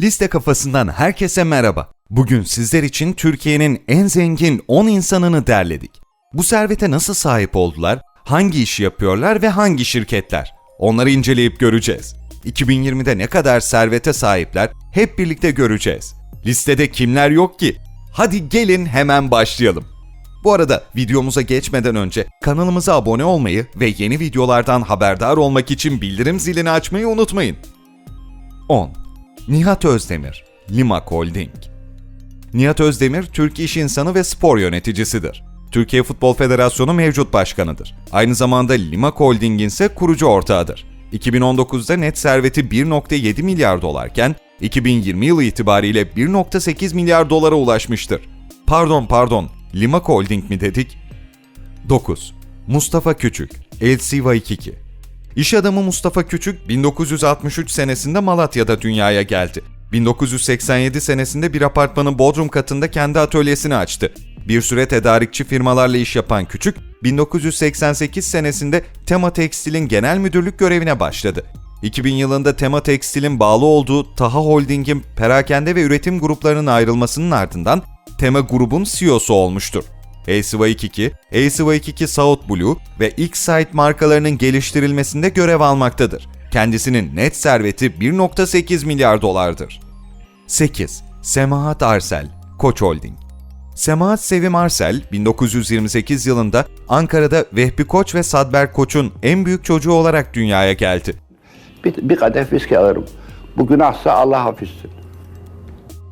Liste kafasından herkese merhaba. Bugün sizler için Türkiye'nin en zengin 10 insanını derledik. Bu servete nasıl sahip oldular, hangi işi yapıyorlar ve hangi şirketler? Onları inceleyip göreceğiz. 2020'de ne kadar servete sahipler hep birlikte göreceğiz. Listede kimler yok ki? Hadi gelin hemen başlayalım. Bu arada videomuza geçmeden önce kanalımıza abone olmayı ve yeni videolardan haberdar olmak için bildirim zilini açmayı unutmayın. 10. Nihat Özdemir, Limak Holding Nihat Özdemir, Türk iş insanı ve spor yöneticisidir. Türkiye Futbol Federasyonu mevcut başkanıdır. Aynı zamanda Limak Holding'in ise kurucu ortağıdır. 2019'da net serveti 1.7 milyar dolarken 2020 yılı itibariyle 1.8 milyar dolara ulaşmıştır. Pardon pardon, Limak Holding mi dedik? 9. Mustafa Küçük, LC Waikiki İş adamı Mustafa Küçük 1963 senesinde Malatya'da dünyaya geldi. 1987 senesinde bir apartmanın bodrum katında kendi atölyesini açtı. Bir süre tedarikçi firmalarla iş yapan Küçük, 1988 senesinde Tema Tekstil'in genel müdürlük görevine başladı. 2000 yılında Tema Tekstil'in bağlı olduğu Taha Holding'in perakende ve üretim gruplarının ayrılmasının ardından Tema grubun CEO'su olmuştur. ACY2, ACY2 South Blue ve X-Site markalarının geliştirilmesinde görev almaktadır. Kendisinin net serveti 1.8 milyar dolardır. 8. Semahat Arsel, Koç Holding Semahat Sevim Arsel, 1928 yılında Ankara'da Vehbi Koç ve Sadber Koç'un en büyük çocuğu olarak dünyaya geldi. Bir, bir kadeh viski alırım. Bu günahsa Allah hafifsin.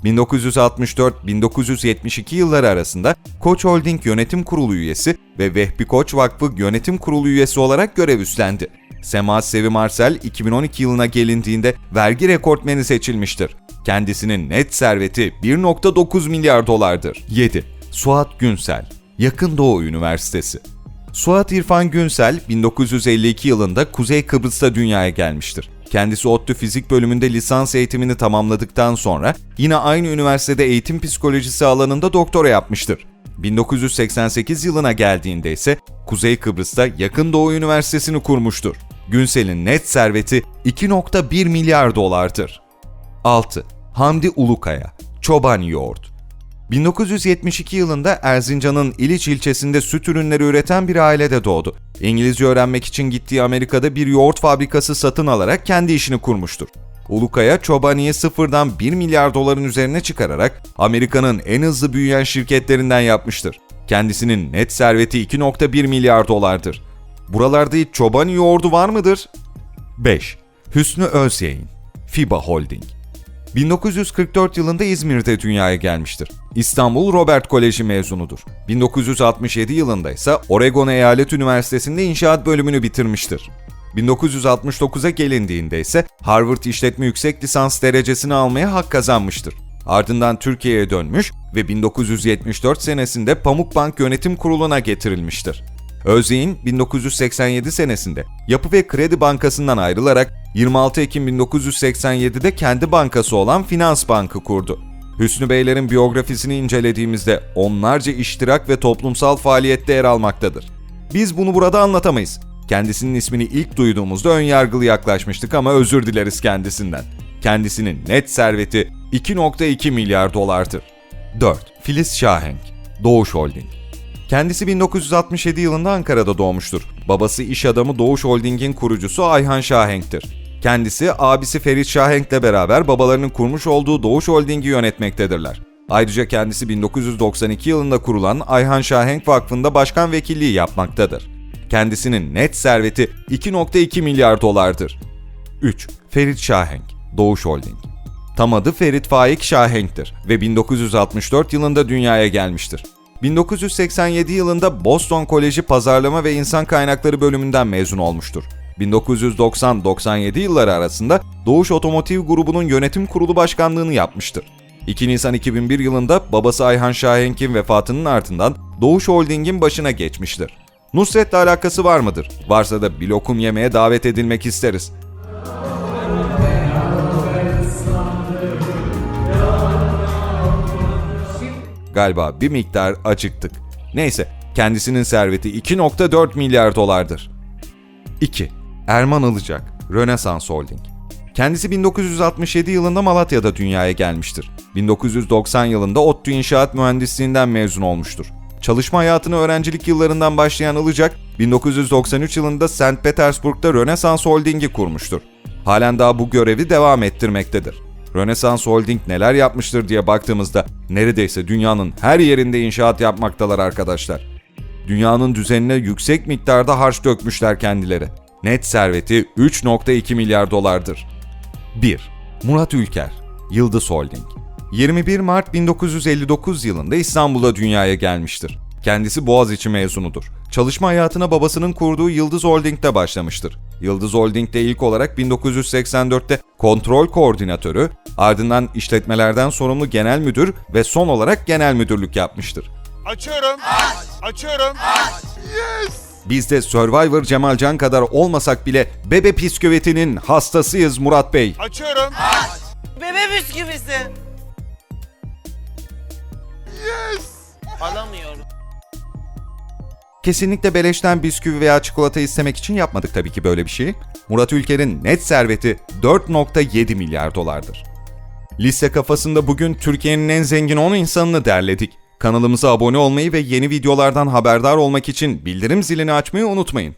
1964-1972 yılları arasında Koç Holding Yönetim Kurulu üyesi ve Vehbi Koç Vakfı Yönetim Kurulu üyesi olarak görev üstlendi. Semahat Sevim Arsel 2012 yılına gelindiğinde vergi rekortmeni seçilmiştir. Kendisinin net serveti 1.9 milyar dolardır. 7. Suat Günsel Yakın Doğu Üniversitesi Suat İrfan Günsel 1952 yılında Kuzey Kıbrıs'ta dünyaya gelmiştir. Kendisi ODTÜ Fizik bölümünde lisans eğitimini tamamladıktan sonra yine aynı üniversitede eğitim psikolojisi alanında doktora yapmıştır. 1988 yılına geldiğinde ise Kuzey Kıbrıs'ta Yakın Doğu Üniversitesi'ni kurmuştur. Günsel'in net serveti 2.1 milyar dolardır. 6. Hamdi Ulukaya, Çoban Yoğurt 1972 yılında Erzincan'ın İliç ilçesinde süt ürünleri üreten bir ailede doğdu. İngilizce öğrenmek için gittiği Amerika'da bir yoğurt fabrikası satın alarak kendi işini kurmuştur. Ulukaya Çobani'yi sıfırdan 1 milyar doların üzerine çıkararak Amerika'nın en hızlı büyüyen şirketlerinden yapmıştır. Kendisinin net serveti 2.1 milyar dolardır. Buralarda hiç Çobani yoğurdu var mıdır? 5. Hüsnü Özyeğin, FIBA Holding 1944 yılında İzmir'de dünyaya gelmiştir. İstanbul Robert Koleji mezunudur. 1967 yılında ise Oregon Eyalet Üniversitesi'nde inşaat bölümünü bitirmiştir. 1969'a gelindiğinde ise Harvard İşletme Yüksek Lisans derecesini almaya hak kazanmıştır. Ardından Türkiye'ye dönmüş ve 1974 senesinde Pamukbank Yönetim Kurulu'na getirilmiştir. Özyeğin 1987 senesinde Yapı ve Kredi Bankası'ndan ayrılarak 26 Ekim 1987'de kendi bankası olan Finans Bank'ı kurdu. Hüsnü Beylerin biyografisini incelediğimizde onlarca iştirak ve toplumsal faaliyette yer almaktadır. Biz bunu burada anlatamayız. Kendisinin ismini ilk duyduğumuzda önyargılı yaklaşmıştık ama özür dileriz kendisinden. Kendisinin net serveti 2.2 milyar dolardır. 4. Filiz Şahenk, Doğuş Holding Kendisi 1967 yılında Ankara'da doğmuştur. Babası iş adamı Doğuş Holding'in kurucusu Ayhan Şahenk'tir. Kendisi abisi Ferit Şahenk'le beraber babalarının kurmuş olduğu Doğuş Holding'i yönetmektedirler. Ayrıca kendisi 1992 yılında kurulan Ayhan Şahenk Vakfı'nda başkan vekilliği yapmaktadır. Kendisinin net serveti 2.2 milyar dolardır. 3. Ferit Şahenk, Doğuş Holding Tam adı Ferit Faik Şahenk'tir ve 1964 yılında dünyaya gelmiştir. 1987 yılında Boston Koleji Pazarlama ve İnsan Kaynakları bölümünden mezun olmuştur. 1990-97 yılları arasında Doğuş Otomotiv Grubu'nun yönetim kurulu başkanlığını yapmıştır. 2 Nisan 2001 yılında babası Ayhan Şahenk'in vefatının ardından Doğuş Holding'in başına geçmiştir. Nusret'le alakası var mıdır? Varsa da bir lokum yemeye davet edilmek isteriz. Galiba bir miktar acıktık. Neyse, kendisinin serveti 2.4 milyar dolardır. 2. Erman Ilıcak, Rönesans Holding Kendisi 1967 yılında Malatya'da dünyaya gelmiştir. 1990 yılında ODTÜ İnşaat Mühendisliğinden mezun olmuştur. Çalışma hayatını öğrencilik yıllarından başlayan Ilıcak, 1993 yılında St. Petersburg'da Rönesans Holding'i kurmuştur. Halen daha bu görevi devam ettirmektedir. Rönesans Holding neler yapmıştır diye baktığımızda neredeyse dünyanın her yerinde inşaat yapmaktalar arkadaşlar. Dünyanın düzenine yüksek miktarda harç dökmüşler kendileri. Net serveti 3.2 milyar dolardır. 1. Murat Ülker, Yıldız Holding 21 Mart 1959 yılında İstanbul'da dünyaya gelmiştir. Kendisi Boğaziçi mezunudur. Çalışma hayatına babasının kurduğu Yıldız Holding'de başlamıştır. Yıldız Holding'de ilk olarak 1984'te kontrol koordinatörü, ardından işletmelerden sorumlu genel müdür ve son olarak genel müdürlük yapmıştır. Açıyorum. Açıyorum. Biz de Survivor Cemalcan kadar olmasak bile bebe püsküvitinin hastasıyız Murat Bey. Açıyorum. Bebe bisküvisi. Alamıyorum. Kesinlikle beleşten bisküvi veya çikolata istemek için yapmadık tabii ki böyle bir şeyi. Murat Ülker'in net serveti 4.7 milyar dolardır. Liste kafasında bugün Türkiye'nin en zengin 10 insanını derledik. Kanalımıza abone olmayı ve yeni videolardan haberdar olmak için bildirim zilini açmayı unutmayın.